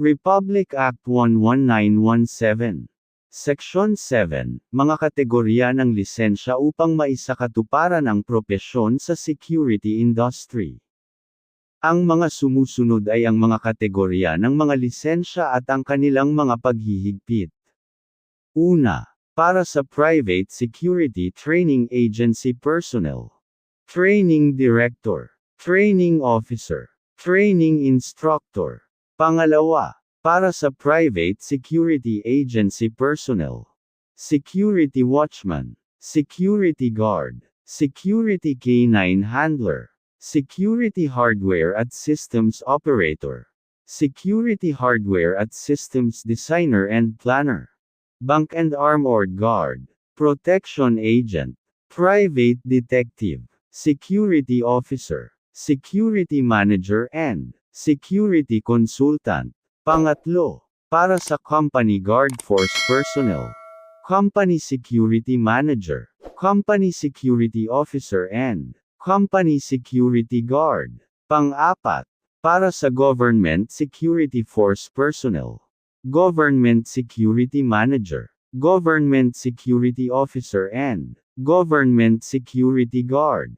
Republic Act 11917. Section 7, mga kategorya ng lisensya upang maisakatuparan ang propesyon sa security industry. Ang mga sumusunod ay ang mga kategorya ng mga lisensya at ang kanilang mga paghihigpit. Una, para sa Private Security Training Agency personnel. Training Director, Training Officer, Training Instructor. Pangalawa, para sa Private Security Agency personnel. Security Watchman, Security Guard, Security K-9 Handler, Security Hardware at Systems Operator, Security Hardware at Systems Designer and Planner, Bank and Armored Guard, Protection Agent, Private Detective, Security Officer, Security Manager and Security Consultant. Pangatlo, para sa Company Guard Force Personnel, Company Security Manager, Company Security Officer and Company Security Guard. Pang-apat, para sa Government Security Force Personnel, Government Security Manager, Government Security Officer and Government Security Guard.